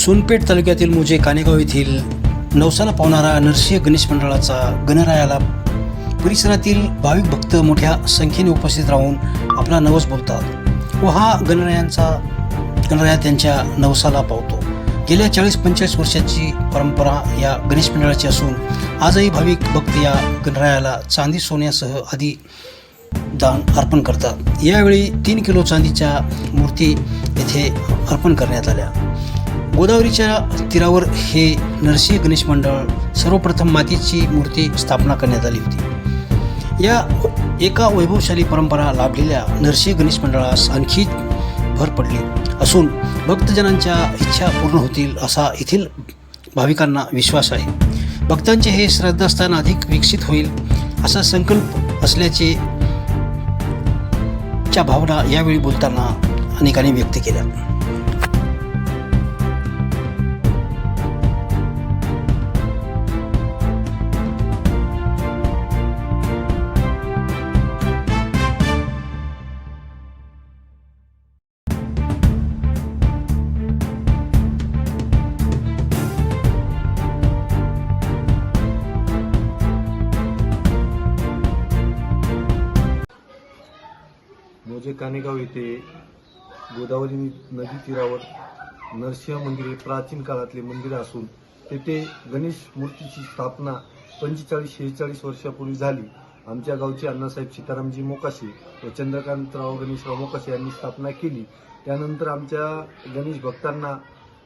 सोनपेठ तालुक्यातील मुजे कानेगाव येथील नवसाला पावणारा नरसिंह गणेश मंडळाचा गणरायाला परिसरातील भाविक भक्त मोठ्या संख्येने उपस्थित राहून आपला नवस बोलतात व हा गणरायांचा गणराया त्यांच्या नवसाला पावतो. गेल्या चाळीस पंचेचाळीस वर्षाची परंपरा या गणेश मंडळाची असून आजही भाविक भक्त या गणरायाला चांदी सोन्यासह आदी दान अर्पण करतात. यावेळी तीन किलो चांदीच्या मूर्ती येथे अर्पण करण्यात आल्या. गोदावरीच्या तीरावर हे नरसिंह गणेश मंडळ सर्वप्रथम मातीची मूर्ती स्थापना करण्यात आली होती. या एका वैभवशाली परंपरा लाभलेल्या नरसिंह गणेश मंडळास आणखी भर पडली असून भक्तजनांच्या इच्छा पूर्ण होतील असा येथील भाविकांना विश्वास आहे. भक्तांचे हे श्रद्धास्थान अधिक विकसित होईल असा संकल्प असल्याचे च्या भावना यावेळी बोलताना अनेकांनी व्यक्त केल्या. मोजे कानेगाव येथे गोदावरी नदी तीरावर नरसिंह मंदिर हे प्राचीन काळातले मंदिर असून तेथे गणेश मूर्तीची स्थापना पंचेचाळीस शेहेचाळीस वर्षापूर्वी झाली. आमच्या गावचे अण्णासाहेब सीतारामजी मोकाशे व चंद्रकांतराव गणेशराव मोकाशे यांनी स्थापना केली. त्यानंतर आमच्या गणेश भक्तांना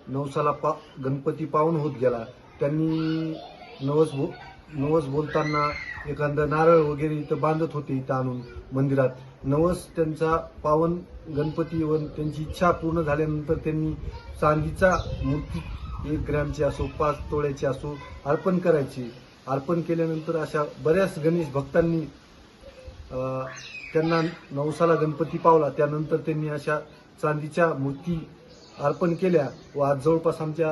नवसाला पा गणपती पावन होत गेला. त्यांनी नवस बो नवस बोलताना एखादं नारळ वगैरे इथं बांधत होते इथं आणून मंदिरात. नवस त्यांचा पावन गणपती व त्यांची इच्छा पूर्ण झाल्यानंतर त्यांनी चांदीचा मूर्ती एक ग्रॅमची असो पाच तोळ्याची असो अर्पण करायची. अर्पण केल्यानंतर अशा बऱ्याच गणेश भक्तांनी त्यांना नवसाला गणपती पावला. त्यानंतर त्यांनी अशा चांदीच्या मूर्ती अर्पण केल्या व आज जवळपास आमच्या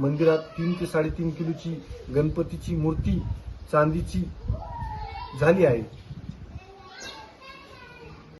मंदिरात तीन ते साडेतीन किलोची गणपतीची मूर्ती चांदीची झाली आहे.